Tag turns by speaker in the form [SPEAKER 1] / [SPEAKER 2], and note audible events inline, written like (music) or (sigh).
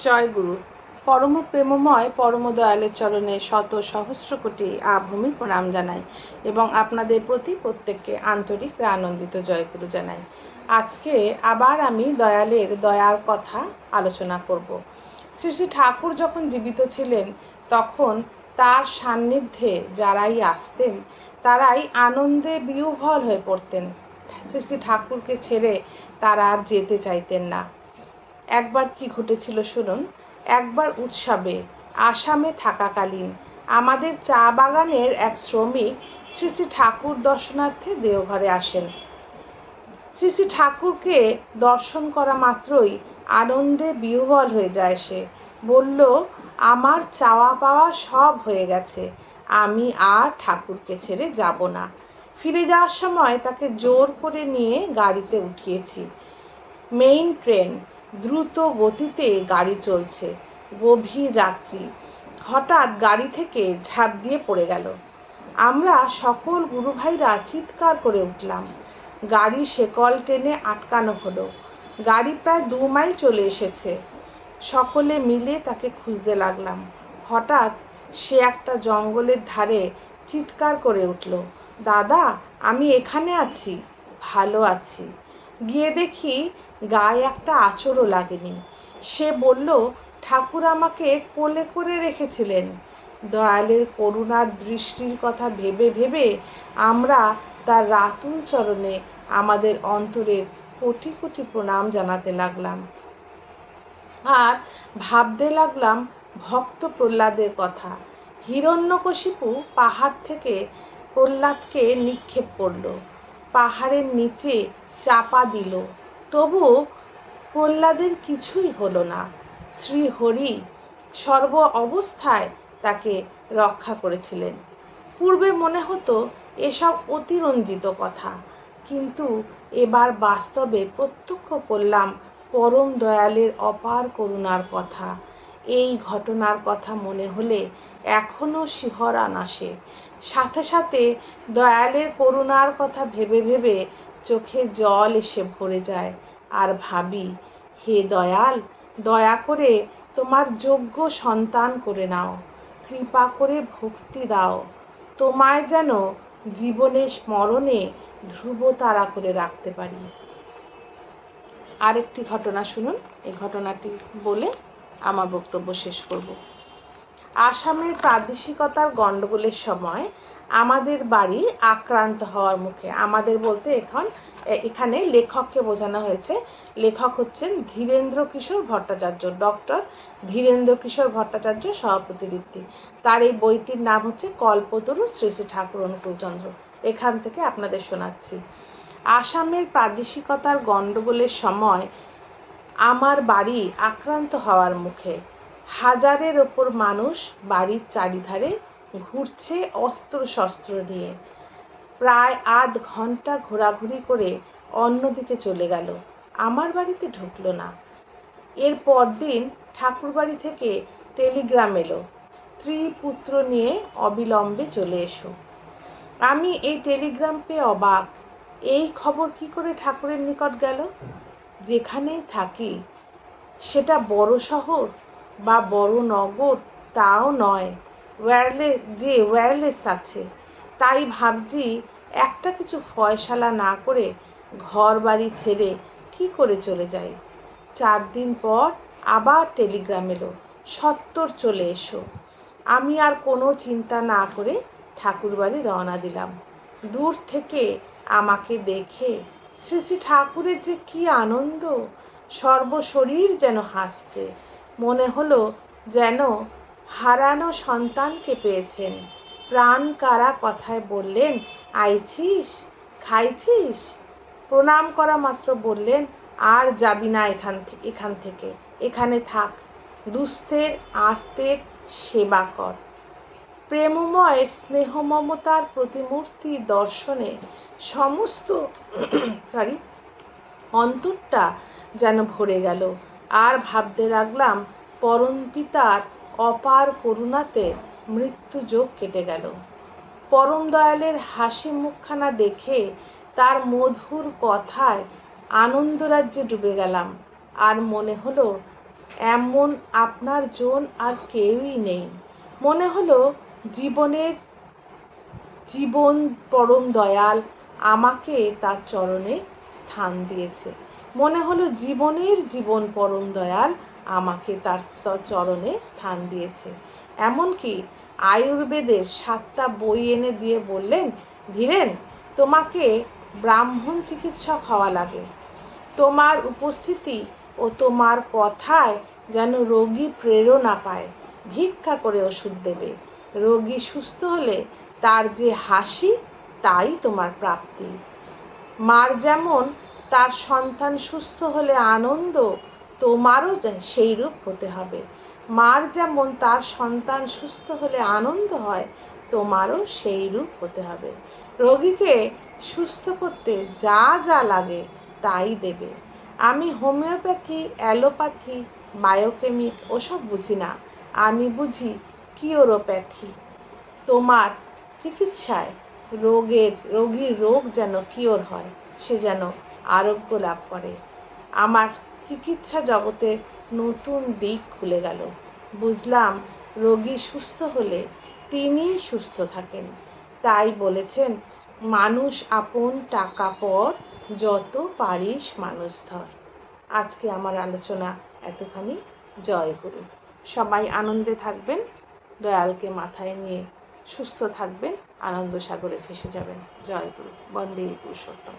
[SPEAKER 1] জয় গুরু পরম প্রেমময়, পরম দয়ালের চরণে শত সহস্র কোটি আভূমি প্রণাম জানাই এবং আপনাদের প্রতি প্রত্যেককে আন্তরিক আনন্দিত জয়গুরু জানাই। আজকে আবার আমি দয়ালের দয়ার কথা আলোচনা করব। শ্রী শ্রী ঠাকুর যখন জীবিত ছিলেন, তখন তার সান্নিধ্যে যারাই আসতেন, তারাই আনন্দে বিহ্বল হয়ে পড়তেন। শ্রী শ্রী ঠাকুরকে ছেড়ে তারা আর যেতে চাইতেন না। একবার কি ঘটেছিল শুনুন। একবার উৎসবে, আসামে থাকাকালীন আমাদের চা বাগানের এক শ্রমিক শ্রী শ্রী ঠাকুর দর্শনার্থে দেওঘরে আসেন। শ্রী শ্রী ঠাকুরকে দর্শন করা মাত্রই আনন্দে বিহ্বল হয়ে যায় সে। বলল, আমার চাওয়া পাওয়া সব হয়ে গেছে। আমি আর ঠাকুরকে ছেড়ে যাব না। ফিরে যাওয়ার সময় তাকে জোর করে নিয়ে গাড়িতে উঠিয়েছি। মেইন ট্রেন দ্রুত গতিতে গাড়ি চলছে। গভীর রাত্রি। হঠাৎ গাড়ি থেকে ঝাঁপ দিয়ে পড়ে গেল। আমরা সকল গুরুভাইরা চিৎকার করে উঠলাম। গাড়ি শেকল টেনে আটকানো হলো। গাড়ি প্রায় দু মাইল চলে এসেছে। সকলে মিলে তাকে খুঁজতে লাগলাম। হঠাৎ সে একটা জঙ্গলের ধারে চিৎকার করে উঠল, দাদা, আমি এখানে আছি। ভালো আছি। গিয়ে দেখি গায়ে একটা আঁচড়ও লাগেনি। সে বলল, ঠাকুর আমাকে কোলে করে রেখেছিলেন। দয়ালের করুণার দৃষ্টির কথা ভেবে ভেবে আমরা তার রাতুল চরণে আমাদের অন্তরের কোটি কোটি প্রণাম জানাতে লাগলাম। আর ভাবতে লাগলাম ভক্ত প্রহ্লাদের কথা। হিরণ্যকশিপু পাহাড় থেকে প্রহ্লাদকে নিক্ষেপ করল। পাহাড়ের নিচে চাপা দিল। তবু প্রহ্লাদের কিছুই হলো না। শ্রীহরি সর্ব অবস্থায় তাকে রক্ষা করেছিলেন। পূর্বে মনে হতো এসব অতিরঞ্জিত কথা, কিন্তু এবার বাস্তবে প্রত্যক্ষ করলাম পরম দয়ালের অপার করুণার কথা। এই ঘটনার কথা মনে হলে এখনও শিহরান আসে। সাথে সাথে দয়ালের করুণার কথা ভেবে ভেবে চোখে জল এসে ভরে যায়। আর ভাবি, হে দয়াল, দয়া করে তোমার যোগ্য সন্তান করে নাও। কৃপা করে ভক্তি দাও। তোমায় যেন জীবনে স্মরণে ধ্রুব তারা করে রাখতে পারি। আরেকটি ঘটনা শুনুন। এই ঘটনাটি বলে আমার বক্তব্য শেষ করব। আসামের প্রাদেশিকতার গণ্ডগোলের সময় আমাদের বাড়ি আক্রান্ত হওয়ার মুখে। আমাদের বলতে এখন এখানে লেখককে বোঝানো হয়েছে। লেখক হচ্ছেন ধীরেন্দ্র কিশোর ভট্টাচার্য, ডক্টর ধীরেন্দ্র কিশোর ভট্টাচার্য সভাপতিবৃত্তি তার এই বইটির নাম হচ্ছে কল্পতরু শ্রী শ্রী ঠাকুর অনুকূলচন্দ্র এখান থেকে আপনাদের শোনাচ্ছি। আসামের প্রাদেশিকতার গণ্ডগোলের সময় আমার বাড়ি আক্রান্ত হওয়ার মুখে হাজারের ওপর মানুষ বাড়ির চারিধারে ঘুরছে অস্ত্র শস্ত্র নিয়ে। প্রায় আধ ঘণ্টা ঘোরাঘুরি করে অন্যদিকে চলে গেল। আমার বাড়িতে ঢুকলো না। এর পরদিন ঠাকুরবাড়ি থেকে টেলিগ্রাম এলো, স্ত্রী পুত্র নিয়ে অবিলম্বে চলে এসো। আমি এই টেলিগ্রাম পেয়ে অবাক। এই খবর কি করে ঠাকুরের নিকট গেল? যেখানেই থাকি, সেটা বড় শহর? বা বড় নগর তাও নয়। ওয়্যারলেস যে ওয়্যারলেস আছে, তাই ভাবছি একটা কিছু ফয়সালা না করে ঘর বাড়ি ছেড়ে কি করে চলে যাই। চার দিন পর আবার টেলিগ্রাম এলো, সত্তর চলে এসো। আমি আর কোনো চিন্তা না করে ঠাকুরবাড়ি রওনা দিলাম। দূর থেকে আমাকে দেখে শ্রী শ্রী ঠাকুরের যে কি আনন্দ, সর্বশরীর যেন হাসছে। মনে হলো যেন হারানো সন্তানকে পেয়েছেন। প্রাণ কারা কথায় বললেন, আইছিস? খাইছিস? প্রণাম করা মাত্র বললেন, আর যাবি না এখান এখান থেকে। এখানে থাক। দুস্থের আর্তের সেবা কর। প্রেমময়ের স্নেহ মমতার প্রতিমূর্তি দর্শনে সমস্ত (clears throat) সরি অন্তরটা যেন ভরে গেল। আর ভাবতে লাগলাম পরম পিতার অপার করুণাতে মৃত্যু যোগ কেটে গেল। পরম দয়ালের হাসি মুখখানা দেখে তার মধুর কথায় আনন্দরাজ্যে ডুবে গেলাম। আর মনে হলো, এমন আপনার জন আর কেউই নেই। মনে হলো, জীবনের, জীবন পরম দয়াল আমাকে তার চরণে স্থান দিয়েছে। মনে হলো জীবনের জীবন পরম দয়াল আমাকে তার চরণে স্থান দিয়েছে। এমনকি আয়ুর্বেদের সাতটা বই এনে দিয়ে বললেন, ধীরেন, তোমাকে ব্রাহ্মণ চিকিৎসক হওয়া লাগে। তোমার উপস্থিতি ও তোমার কথায় যেন রোগী প্রেরণা পায়। ভিক্ষা করে ওষুধ দেবে। রোগী সুস্থ হলে তার যে হাসি, তাই তোমার প্রাপ্তি। মার যেমন তার সন্তান সুস্থ হলে আনন্দ তোমারও যে- সেই রূপ হতে হবে। মার যেমন তার সন্তান সুস্থ হলে আনন্দ হয়, তোমারও সেই রূপ হতে হবে। রোগীকে সুস্থ করতে যা যা লাগে তাই দেবে। আমি হোমিওপ্যাথি, অ্যালোপ্যাথি, বায়োকেমিক ওসব বুঝি না। আমি বুঝি কিওরোপ্যাথি। তোমার চিকিৎসায় রোগের, রোগীর রোগ যেন কিওর হয়, সে যেন আরোগ্য লাভ করে। আমার চিকিৎসা জগতে নতুন দিক খুলে গেল। বুঝলাম রোগী সুস্থ হলে তিনিই সুস্থ থাকেন। তাই বলেছেন, মানুষ আপন টাকা পর যত পারিস মানুষ ধর। আজকে আমার আলোচনা এতখানি। জয় গুরু। সবাই আনন্দে থাকবেন, দয়ালকে মাথায় নিয়ে সুস্থ থাকবেন আনন্দ সাগরে ভেসে যাবেন। জয় গুরু। বন্দে পুরুষোত্তম।